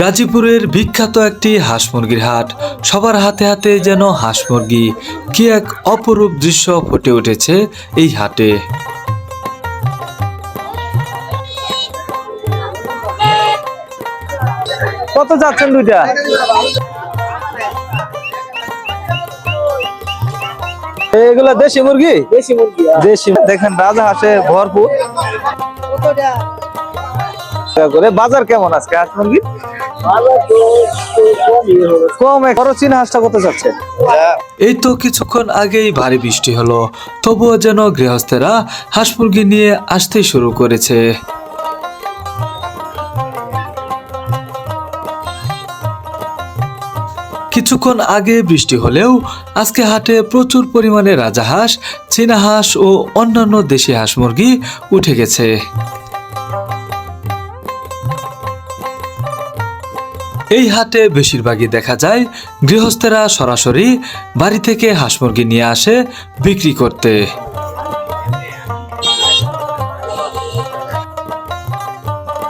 গাজীপুরের বিখ্যাত একটি হাঁস মুরগির হাট। সবার হাতে হাতে যেন হাঁস মুরগি। কি এক অপরূপ দৃশ্য ফুটে উঠেছে এই হাটে। কত যাচ্ছেন দুইটা? এগুলা দেশি মুরগি? দেশি মুরগি দেশি দেখেন রাজা হাঁসে ভরপুর করে। বাজার কেমন আজকে হাঁস এই তো কিছুক্ষণ আগেই ভারী বৃষ্টি হলো। তবুও যেন গৃহস্থেরা হাঁস মুরগি নিয়ে আসতে শুরু করেছে। কিছুক্ষণ আগে বৃষ্টি হলেও আজকে হাটে প্রচুর পরিমাণে রাজাহাঁস চীনা হাঁস ও অন্যান্য দেশি হাঁস মুরগি উঠে গেছে। এই হাটে বেশিরভাগই দেখা যায় গৃহস্থেরা সরাসরি বাড়ি থেকে হাঁস মুরগি নিয়ে আসে বিক্রি করতে।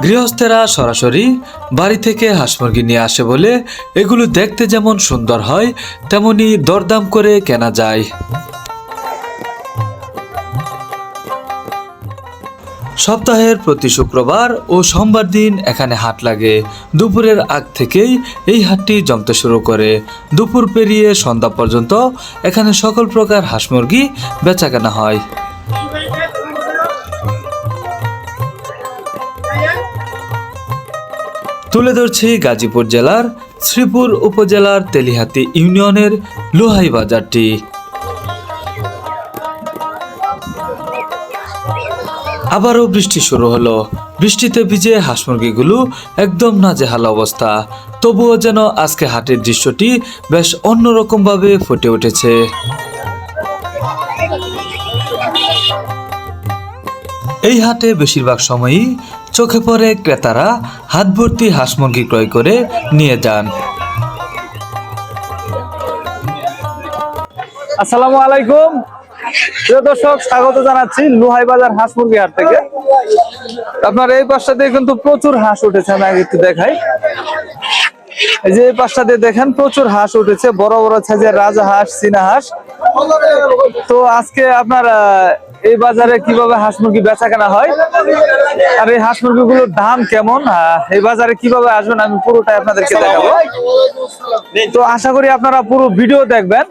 গৃহস্থেরা সরাসরি বাড়ি থেকে হাঁস মুরগি নিয়ে আসে বলে এগুলো দেখতে যেমন সুন্দর হয়, তেমনি দরদাম করে কেনা যায়। সপ্তাহের প্রতি শুক্রবার ও সোমবার দিন এখানে হাট লাগে। দুপুরের আগ থেকেই এই হাটটি জমতে শুরু করে। দুপুর পেরিয়ে সন্ধ্যা পর্যন্ত এখানে সকল প্রকার হাঁস মুরগি বেচাকেনা হয়। তুলে ধরছি গাজীপুর জেলার শ্রীপুর উপজেলার তেলিহাতি ইউনিয়নের লোহাই বাজারটি। আবারও বৃষ্টি শুরু হলো। বৃষ্টিতে ভিজে হাঁস মুরগিগুলো একদম নাজেহাল অবস্থা। তবুও যেন আজকে হাটের দৃশ্যটি বেশ অন্যরকমভাবে ফুটে উঠেছে। এই হাটে বেশিরভাগ সময়ই চোখে পড়ে ক্রেতারা হাত ভর্তি হাঁস মুরগি ক্রয় করে নিয়ে যান। আসসালামু আলাইকুম। স্বাগত জানাচ্ছি বাজার হাঁস মুরগি থেকে। আপনার এই কিন্তু প্রচুর হাঁস একটু দেখাই। এই যে এই দেখেন, প্রচুর হাঁস উঠেছে, বড় বড় সাইজের রাজা হাঁস, চীনা হাঁস। তো আজকে আপনার এই বাজারে কীভাবে হাঁস মুরগি বেচা কেনা হয়, আর এই হাঁস মুরগিগুলোর দাম কেমন এই বাজারে কীভাবে আসবেন, আমি পুরোটাই আপনাদেরকে দেখাবো। তো আশা করি আপনারা পুরো ভিডিও দেখবেন।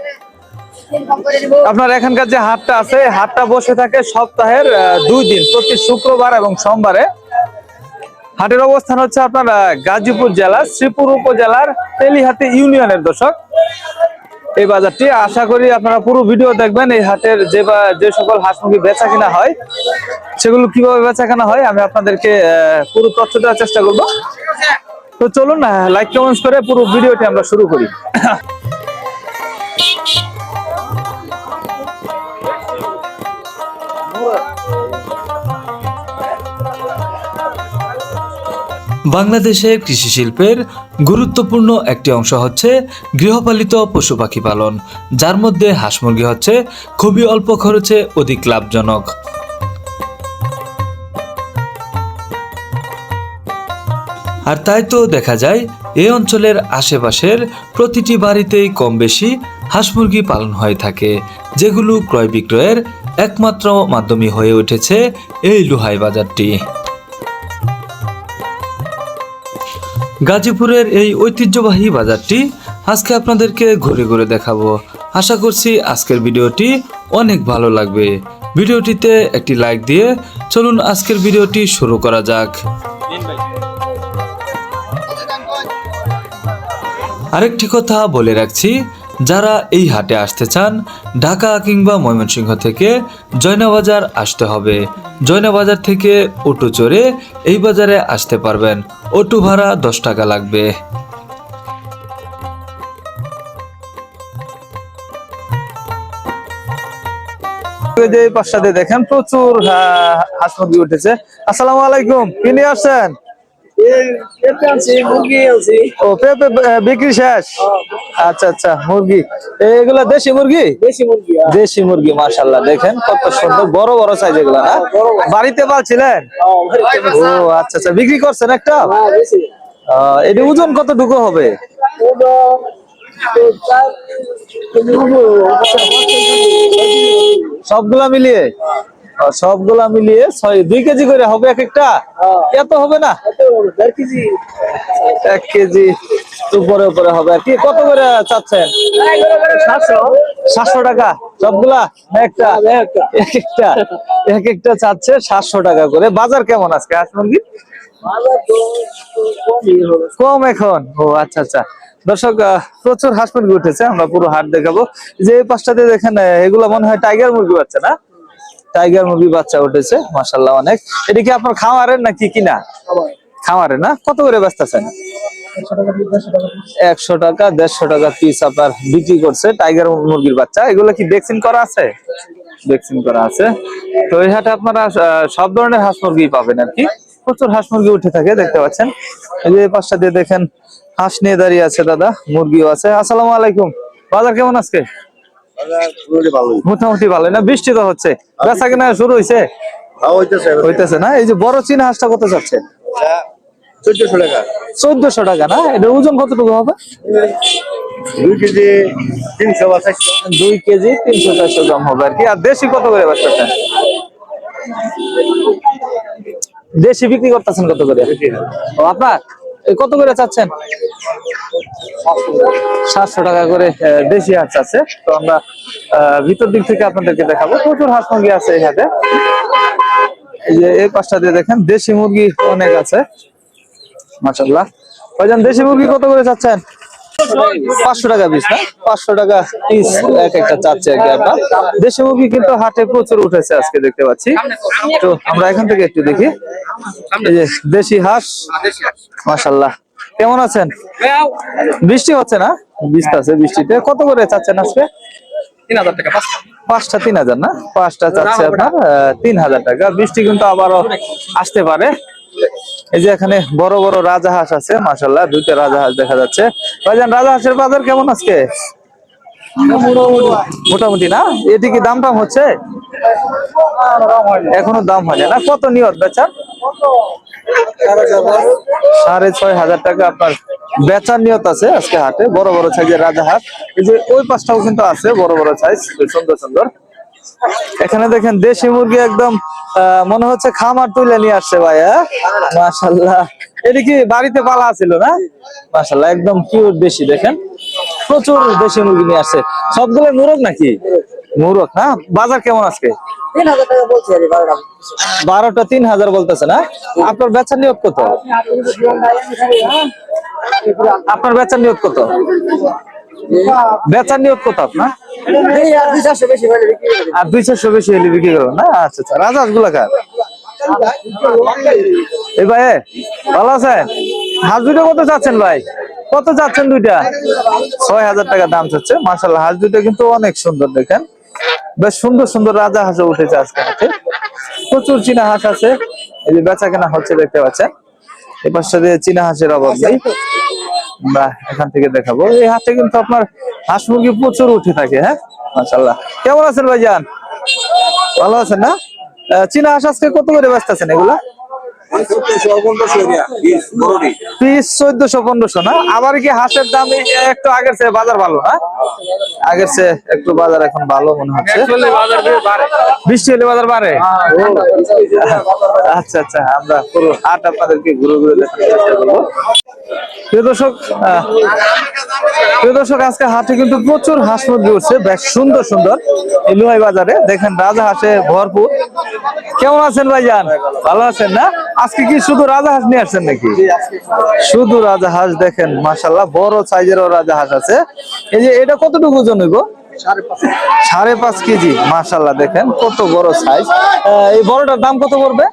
আপনার এখানকার যে হাটটা আছে হাটটা বসে থাকে সপ্তাহের দুই দিন, প্রতি শুক্রবার এবং সোমবারে। হাটের অবস্থান হচ্ছে আপনার গাজীপুর জেলার শ্রীপুর উপজেলার তেলিহাতি ইউনিয়নের দর্শক। এই বাজারটি আশা করি আপনারা পুরো ভিডিও দেখবেন, এই হাটের যে বা- যে সকল হাঁস মুরগি বেচা কিনা হয়, সেগুলো কীভাবে বেচা কেনা হয়, আমি আপনাদেরকে পুরো তথ্য দেওয়ার চেষ্টা করব। তো চলুন লাইক কমেন্টস করে পুরো ভিডিওটি আমরা শুরু করি। বাংলাদেশের কৃষি শিল্পের গুরুত্বপূর্ণ একটি অংশ হচ্ছে গৃহপালিত পশু পাখি পালন। যার মধ্যে হাঁস মুরগি হচ্ছে খুবই অল্প খরচে অধিক লাভজনক। আর তাই তো দেখা যায়, এই অঞ্চলের আশেপাশের প্রতিটি বাড়িতেই কম বেশি হাঁস মুরগি পালন হয়ে থাকে, যেগুলো ক্রয় বিক্রয়ের একমাত্র মাধ্যমই হয়ে উঠেছে এই লুহাই বাজারটি। গাজীপুরের এই ঐতিহ্যবাহী বাজারটি আজকে আপনাদেরকে ঘুরে ঘুরে দেখাবো। আশা করছি আজকের ভিডিওটি অনেক ভালো লাগবে। ভিডিওটিতে একটি লাইক দিয়ে চলুন আজকের ভিডিওটি শুরু করা যাক। আরেকটি কথা বলে রাখছি যারা এই হাটে আসতে চান ঢাকা কিংবা ময়মনসিংহ থেকে জয়নাবাজার আসতে হবে। জয়নাবাজার থেকে অটো চড়ে এই বাজারে আসতে পারবেন। অটো ভাড়া দশ টাকা লাগবে। দেখেন প্রচুর আহ, হাঁস মুরগি উঠেছে। আসসালামু আলাইকুম কি নিয়ে আসছেন? ও পেঁপে বিক্রি শেষ আচ্ছা আচ্ছা মুরগি এগুলা দেশি মুরগি দেশি মুরগি হ্যাঁ। দেখেন কত সুন্দর বড় বড় সাইজ এগুলা না বড় বড়। বাড়িতে পালছিলেন হ্যাঁ, ও আচ্ছা আচ্ছা বিক্রি করছেন একটা হ্যাঁ, এটি ওজন কতটুকু হবে ওটা তো চার কেজি হলো সবগুলা মিলিয়ে সবগুলা মিলিয়ে ছয় দুই কেজি করে হবে এক একটা? এত হবে না? এক কেজি উপরে উপরে হবে। আর কি কত করে চাচ্ছেন? সাতশো। টাকা। সবগুলা? একটা। এক একটা। এক একটা। চাচ্ছে সাতশো টাকা করে। বাজার কেমন আজকে কমই হলো কম এখন? ও আচ্ছা আচ্ছা। দর্শক প্রচুর হাঁস মুরগি উঠেছে আমরা পুরো হাট দেখাবো। যে পাশটাতে দেখেন এগুলো মনে হয় টাইগার মুরগি বাচ্চা না? টাইগার মুরগি বাচ্চা উঠেছে মাসাল্লাহ অনেক। এটা কি আপনার খামারের নাকি কিনা? খামারের না? কত করে ব্যস্ত আছেন একশো টাকা দেড়শো টাকা পিস আপনার বিক্রি করছে টাইগার মুরগির বাচ্চা। এগুলো কি ভ্যাকসিন করা আছে? ভ্যাকসিন করা আছে। তো এই হাটে আপনারা সব ধরনের হাঁস মুরগি পাবেন আর কি। প্রচুর হাঁস মুরগি উঠে থাকে দেখতে পাচ্ছেন। এই যে পাশটা দিয়ে দেখেন হাঁস নিয়ে দাঁড়িয়ে আছে দাদা মুরগিও আছে। আসসালামু আলাইকুম। বাজার কেমন আজকে? মোটামুটি ভালো না বৃষ্টি তো হচ্ছে। বেচা কিনা শুরু হয়েছে হইতেছে না? এই যে বড় চীনা হাঁসটা কত যাচ্ছে? চোদ্দশো টাকা। চোদ্দশো টাকা না? এটার ওজন কতটুকু হবে? দুই কেজি তিনশো বা দুই কেজি তিনশো চারশো গ্রাম হবে আর কি। আর দেশি কত করে বেচতেছেন দেশি বিক্রি করতেছেন কত করে? আপনার? কত করে চাচ্ছেন? সাতশো টাকা করে দেশি হাঁস আছে। তো আমরা ভিতর দিক থেকে আপনাদেরকে দেখাবো। প্রচুর হাঁস মুরগি আছে হাটে এই যে এই পাশটা দিয়ে দেখেন, দেশি মুরগি অনেক আছে। মাশাল্লাহ ভাইজান, দেশি মুরগি কত করে চাচ্ছেন? পাঁচশো টাকা পিস, না? পাঁচশো টাকা পিস এক একটা চাচ্ছে আর কি আপনার। দেশি মুরগি কিন্তু হাটে প্রচুর উঠেছে আজকে দেখতে পাচ্ছি। তো আমরা এখান থেকে একটু দেখি। এই যে দেশি হাঁস মাশাল্লাহ কেমন আছেন? বৃষ্টি হচ্ছে না? বৃষ্টি আছে বৃষ্টিতে। কত করে চাচ্ছেন আজকে? পাঁচটা। তিন হাজার না? পাঁচটা চাচ্ছে আপনার তিন হাজার টাকা। বৃষ্টি কিন্তু আবারও আসতে পারে। এই যে এখানে বড় বড় রাজাহাঁস আছে মাসাল্লাহ দুইটা রাজাহাঁস দেখা যাচ্ছে। ভাইজান রাজাহাঁসের বাজার কেমন আজকে? মোটামুটি না? এটি কি দাম টাম হচ্ছে? এখনও দাম হয়নি না। কত নিয়ত বেচার সাড়ে ছয় হাজার টাকা আপনার বেচার নিয়ত আছে আজকে হাটে, বড় বড় সাইজের রাজাহাট এই যে ওই পাশটাও কিন্তু আছে, বড় বড় সাইজ সুন্দর সুন্দর। এখানে দেখেন দেশি মুরগি একদম মনে হচ্ছে খামার তুলে নিয়ে আসছে ভাইয়া মাশাল্লাহ এটা কি বাড়িতে পালা ছিল না? মাশাল্লাহ একদম কিউট দেশি, দেখেন। প্রচুর দেশি মুরগি নিয়ে আসছে। সবগুলো মুরগ নাকি? মুরগ না বাজার কেমন আজকে? বারোটা তিন হাজার বলতেছে না? আপনার বেচার নিয়োগ কত? আপনার বেচার নিয়োগ কত? বেচার নিয়োগ কত আপনার? আর দুই চারশো বেশি হলে বিক্রি করবেন না? আচ্ছা আচ্ছা। রাজাসগুলা কার? এই ভাই ভালো আছেন? হাঁস দুটো কত চাচ্ছেন ভাই? কত চাচ্ছেন দুইটা? ছয় হাজার টাকা দাম চাচ্ছে। মার্শাল্লাহ হাঁস দুটো কিন্তু অনেক সুন্দর দেখেন। বেশ সুন্দর সুন্দর রাজা হাঁসও উঠেছে আজকে হাটে প্রচুর চীনা হাঁস আছে। এই যে বেচা কেনা হচ্ছে, দেখতে পাচ্ছেন? পাশটা দিয়ে চীনা হাঁসের অভাব নেই। এখান থেকে দেখাবো। এই হাটে কিন্তু আপনার হাঁস মুরগি প্রচুর উঠে থাকে হ্যাঁ? মাশাল্লাহ কেমন আছেন ভাইজান? ভালো আছেন না? চীনা হাঁস আজকে কত করে ব্যস্ত আছেন এগুলা? পিস চোদ্দশো পনেরোশো না? আবার কি হাঁসের দাম একটু আগের চেয়ে বাজার ভালো না? আগের চেয়ে একটু বাজার এখন ভালো মনে হচ্ছে। বৃষ্টি হলে বাজার বাড়ে। আচ্ছা আচ্ছা আমরা পুরো হাট আপনাদেরকে ঘুরে ঘুরে দেখানোর চেষ্টা করব। প্রিয় দর্শক আহ, প্রিয় দর্শক আজকে হাটে কিন্তু প্রচুর হাঁস মুরগি উঠছে। বেশ সুন্দর সুন্দর। এই লুহাই বাজারে দেখেন রাজা হাঁসে ভরপুর। কেমন আছেন ভাইজান? ভালো আছেন না? আজকে কি শুধু রাজা হাঁস নিয়ে আসছেন নাকি? শুধু রাজা হাঁস। দেখেন মাসাল্লাহ বড় সাইজেরও রাজা হাঁস আছে। এই যে এটা কতটুকু ওজন হইব? সাড়ে পাঁচ কেজি মাসাল্লাহ দেখেন কত বড় সাইজ এই বড়টার দাম কত পড়বে?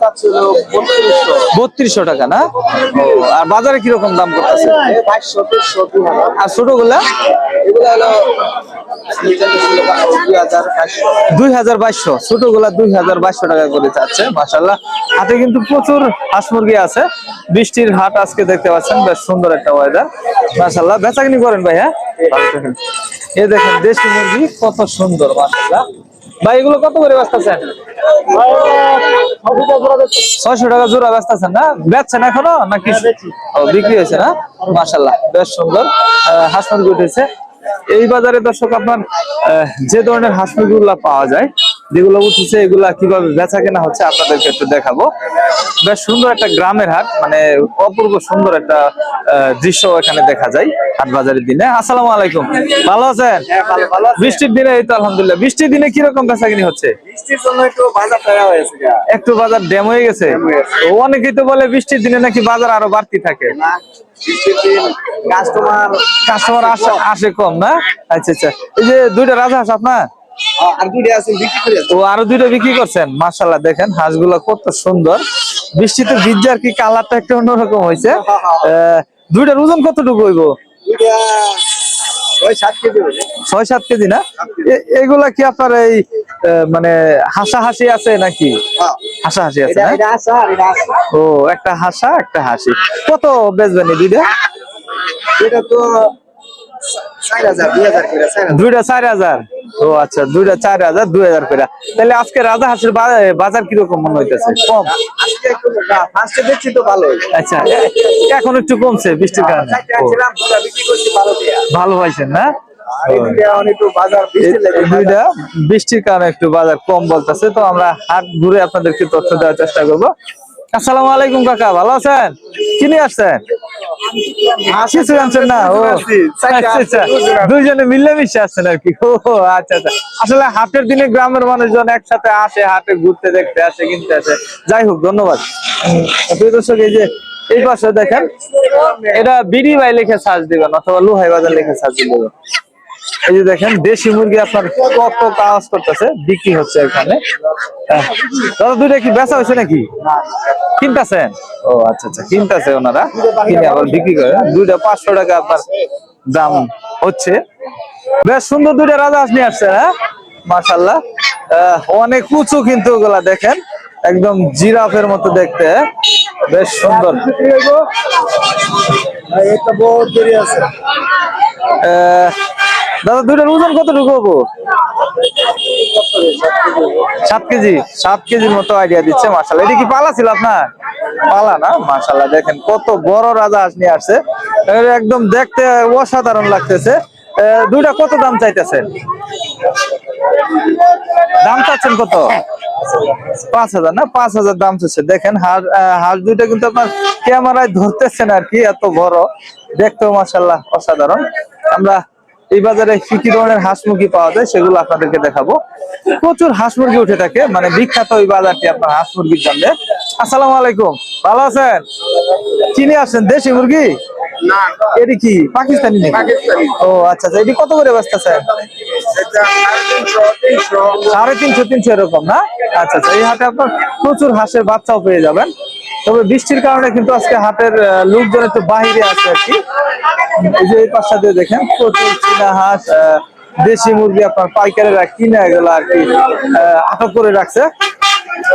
চাচ্ছি বত্রিশশো টাকা না? আর বাজারে কীরকম দাম করতেছে? আর এগুলো হলো দুই হাজার বাইশশো। বাইশশো ছোটগুলা দুই হাজার বাইশশো টাকা করে যাচ্ছে মাসাল্লাহ হাটে কিন্তু প্রচুর হাঁস মুরগি আছে। বৃষ্টির হাট আজকে দেখতে পাচ্ছেন, বেশ সুন্দর একটা ওয়েদার মাসাল্লাহ বেচাকিনি করেন ভাই হ্যাঁ এই দেখেন দেশি মুরগি কত সুন্দর মাসাল্লাহ ভাই এগুলো কত করে বেচতেছেন? ছয়শো টাকা জোড়া বেচতেছেন না? বেচছেন এখনও নাকি ও বিক্রি হয়েছে না? মাশাল্লাহ বেশ সুন্দর। হাঁস মুরগি উঠেছে। এই বাজারে দর্শক আপনার যে ধরনের হাঁস মুরগিগুলা পাওয়া যায় যেগুলো উঠেছে এগুলা কীভাবে বেচা কেনা হচ্ছে আপনাদেরকে একটু দেখাবো। বেশ সুন্দর একটা গ্রামের হাট মানে অপূর্ব সুন্দর একটা দৃশ্য এখানে দেখা যায় হাট বাজারের দিনে। আসসালামু আলাইকুম। ভালো আছেন? বৃষ্টির দিনে এই তো আলহামদুলিল্লাহ। বৃষ্টির দিনে কীরকম বেচা কিনি হচ্ছে একটু বাজার ড্যাম হয়ে গেছে? অনেকেই তো বলে বৃষ্টির দিনে নাকি বাজার আরও বাড়তি থাকে। কাস্টমার কাস্টমার আসে কম না? আচ্ছা আচ্ছা। এই যে দুইটা রাজা হাঁস আপনার? আর দুটো আছে বিক্রি করে। তো আরও দুইটা বিক্রি করছেন? মাশাল্লাহ দেখেন হাঁসগুলো কত সুন্দর। বৃষ্টিতে ভিজে আর কি কালারটা একটু অন্যরকম হয়েছে। দুইটার ওজন কতটুকু হইব। ছয় সাত কেজি না? এগুলা কি আপনার এই মানে হাসা হাসি আছে নাকি? হ্যাঁ। হাসা হাসি আছে ও একটা হাসা একটা হাসি। কত বেচবেন দুইটা? এটা তো দুইটা চার হাজার। ও আচ্ছা দুইটা চার হাজার দুই হাজার করে তাহলে আজকে রাজা হাঁসের বাজার কীরকম মনে হইতেছে? কম? আজকে একটু না ফার্স্টে দেখছি তো ভালো আচ্ছা এখন একটু কমছে বৃষ্টির কারণে? করছি ভালো হয়েছে না? দুইটা বৃষ্টির কারণে একটু বাজার কম বলতেছে তো আমরা হাট ঘুরে আপনাদেরকে তথ্য দেওয়ার চেষ্টা করব। আসসালামু আলাইকুম কাকা। ভালো আছেন? কি নিয়ে আসছেন? কিছু আনছেন না। ও আচ্ছা আচ্ছা। দুইজনে মিলেমিশে আসছেন আর কি। ও আচ্ছা আচ্ছা। আসলে হাটের দিনে গ্রামের মানুষজন একসাথে আসে হাটে ঘুরতে দেখতে আসে কিনতে আসে। যাই হোক ধন্যবাদ। প্রিয় দর্শক এই যে এই পাশে দেখেন এটা বিডি ভাই লিখে সার্চ দিবেন অথবা লুহাই বাজার লিখে সার্চ দিবেন। এই যে দেখেন দেশি মুরগি আপনার কত কাজ করতেছে বিক্রি হচ্ছে এখানে। দাদা দুইটা কি বেচা হয়েছে নাকি? কিনতেছেন? ও আচ্ছা আচ্ছা কিনতেছে ওনারা। কিনে আবার বিক্রি করে। দুইটা পাঁচশো টাকা আপনার দাম হচ্ছে। বেশ সুন্দর দুইটা রাজা নিয়ে আসছে হ্যাঁ? মার্শাল্লাহ অনেক উঁচু কিন্তু ওগুলা দেখেন। একদম জিরাফের মতো দেখতে? বেশ সুন্দর। একটা আছে। দাদা, দুইটার ওজন কতটুকু হব? সাত কেজি, সাত কেজির মতো আইডিয়া দিচ্ছে মার্শাল এটা কি পালা ছিল আপনার? পালা না মার্শাল্লাহ দেখেন কত বড় রাজা হাঁস নিয়ে আসছে। একদম দেখতে অসাধারণ লাগতেছে। দুইটা কত দাম চাইতেছেন দাম চাচ্ছেন কত? পাঁচ হাজার না? পাঁচ হাজার দাম চাচ্ছে। দেখেন হাঁস দুইটা কিন্তু আপনার ক্যামেরায় ধরতেছেন আর কি, এত বড়। দেখতেও মাসাল্লাহ অসাধারণ। আমরা এই বাজারে কি কি ধরনের হাঁস মুরগি পাওয়া যায় সেগুলো আপনাদেরকে দেখাবো। প্রচুর হাঁস মুরগি উঠে থাকে মানে বিখ্যাত ওই বাজারটি আপনার হাঁস মুরগির জন্য। আসসালামু আলাইকুম ভালো আছেন? চিনি আসছেন দেশি মুরগি? না। এটি কি পাকিস্তানি নাকি? ও আচ্ছা আচ্ছা এটি কত করে সাড়ে তিনশো তিনশো এরকম না? আচ্ছা আচ্ছা এই হাটে আপনার প্রচুর হাঁসের বাচ্চাও পেয়ে যাবেন। তবে বৃষ্টির কারণে কিন্তু আজকে হাটের লোকজন একটু বাহিরে আছে আর কি। এই যে এই পাশটা দেখেন প্রচুর চীনা হাঁস দেশি মুরগি আপনার পাইকারেরা কিনে এগুলো আর কি আটক করে রাখছে।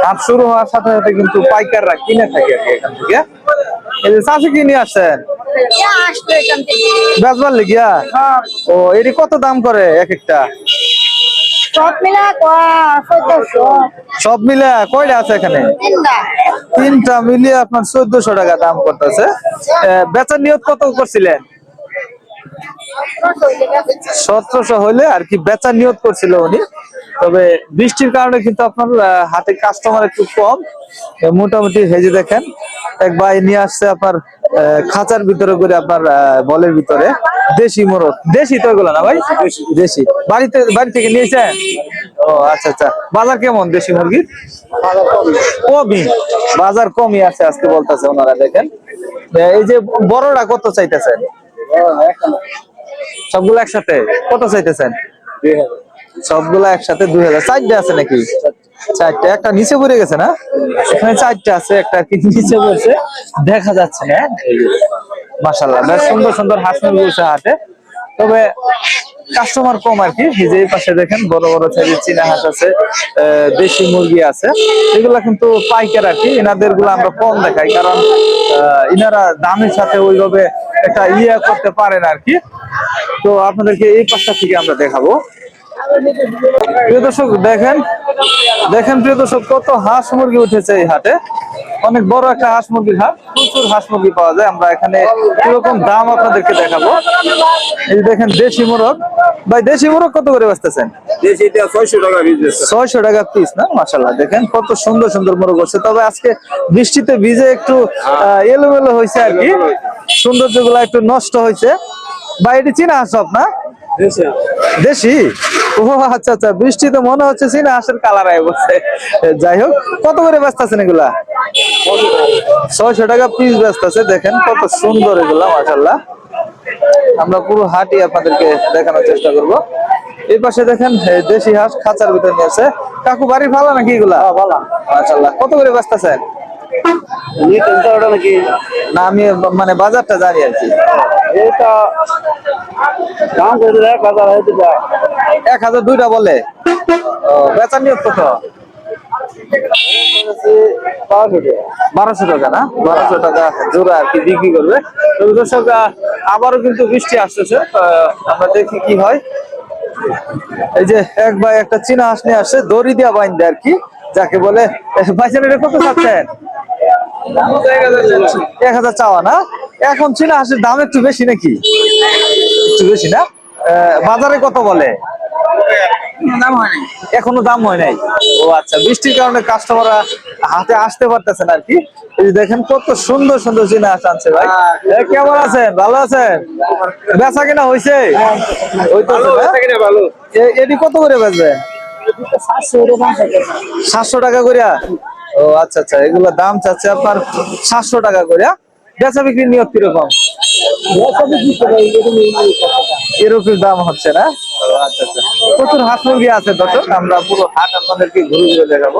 হাট শুরু হওয়ার সাথে সাথে কিন্তু পাইকাররা কিনে থাকে আর এখান থেকে। এই যে চাষি কিনে থেকে বেচবার লিগিয়া ও এটি কত দাম করে এক একটা? সব মিলা কয়টা আছে এখানে? তিনটা। তিনটা মিলিয়ে আপনার চোদ্দশো টাকা দাম করতেছে। বেচার নিয়ত কত করছিলেন? সতেরোশো হইলে আর কি বেচার নিয়ত করছিল উনি। তবে বৃষ্টির কারণে কিন্তু আপনার হাতে কাস্টমার একটু কম। মোটামুটি হেজে দেখেন, এক ভাই নিয়ে আসছে আপনার খাঁচার ভিতরে করে আপনার বলের ভিতরে। দেশি মোরগ। দেশি তো এগুলো না ভাই? দেশি। বাড়িতে, বাড়ি থেকে নিয়েছেন ও আচ্ছা আচ্ছা। বাজার কেমন দেশি মুরগির? কমই। বাজার কমই আছে আজকে বলতেছে ওনারা, দেখেন। এই যে বড়টা কত চাইতেছেন? সবগুলো একসাথে? কত চাইতেছেন? সবগুলো একসাথে দুই হাজার। চারটে আছে নাকি? চারটে। একটা নিচে পড়ে গেছে না? এখানে চারটে আছে, একটা কি নিচে পড়েছে? দেখা যাচ্ছে না মাসাল্লাহ বেশ সুন্দর সুন্দর হাঁস মুরগি হাটে। তবে কাস্টমার কম আর কি যে পাশে দেখেন, বড় বড় সাইজের চীনা হাঁস আছে দেশি মুরগি আছে। এগুলা কিন্তু পাইকার আর কি এনাদেরগুলো আমরা কম দেখাই, কারণ ইনারা দামের সাথে ওইভাবে একটা ইয়ে করতে পারেন আর কি তো আপনাদেরকে এই পাশটা থেকে আমরা দেখাবো। দর্শক, দেখেন দেখেন প্রিয় দর্শক কত হাঁস মুরগি উঠেছে এই হাটে। অনেক বড় একটা হাঁস মুরগির হাট। প্রচুর হাঁস মুরগি পাওয়া যায়। আমরা এখানে কীরকম দাম আপনাদেরকে দেখাবো। এই দেখেন দেশি মোরগ। ভাই দেশি মোরগ কত করে বেচতেছেন? ছয়শো টাকা পিস না? মাসাল্লাহ দেখেন কত সুন্দর সুন্দর মোরগ হচ্ছে। তবে আজকে বৃষ্টিতে ভিজে একটু আহ, এলোমেলো হয়েছে আর কি। সৌন্দর্যগুলা একটু নষ্ট হয়েছে। বা এটি চীনা হাঁস না? দেশি? ও আচ্ছা আচ্ছা বৃষ্টিতে মনে হচ্ছে চীনা হাঁসের কালার আয় বলছে। যাই হোক কত করে ব্যস্ত আছেন এগুলা? ছয়শো টাকা পিস ব্যস্ত আছে দেখেন কত সুন্দর এগুলা মাসাল্লাহ আমরা পুরো হাটই আপনাদেরকে দেখানোর চেষ্টা করব। এই পাশে দেখেন দেশি হাঁস খাঁচার ভিতরে নিয়ে আছে। কাকু বাড়ি ভালো নাকি এগুলা? ভালো। মাশাল্লাহ কত করে ব্যস্ত আছেন? নাকি না আমি মানে বাজারটা জানি আর কি। এটা দাম কত? এক হাজার দুইটা বলে। বেচার নিয়ত কত? বারোশো টাকা না? বারোশো টাকা জোড়া আর কি বিক্রি করবে। তো দর্শক আবারও কিন্তু বৃষ্টি আসতেছে। আমরা দেখি কি হয়। এই যে এক ভাই একটা চীনা হাঁস নিয়ে আসছে দড়ি দিয়া বাইন্দে আর কি যাকে বলে ভাইজান এটা কত চাচ্ছেন? এক হাজার চাওয়া না? এখন চীনা হাঁসের দাম একটু বেশি নাকি? একটু বেশি না? আহ, বাজারে কত বলে? এখনও দাম হয় নাই। ও আচ্ছা বৃষ্টির কারণে কাস্টমাররা হাতে আসতে পারতেছেন আর কি দেখেন কত সুন্দর সুন্দর চীনা হাঁস আনছে ভাই। কেমন আছেন? ভালো আছেন? বেচা কিনা হয়েছে এটি কত করে বেচবেন? সাতশো টাকা করিয়া ও আচ্ছা আচ্ছা এগুলো দাম চাচ্ছে আপনার সাতশো টাকা করে বেচা বিক্রির নিয়োগ কীরকম? এরকম দাম হচ্ছে না? আচ্ছা আচ্ছা। প্রচুর হাঁস মুরগি আছে দর্শক আমরা পুরো হাট আপনাদেরকে ঘুরে ঘুরে দেখাবো।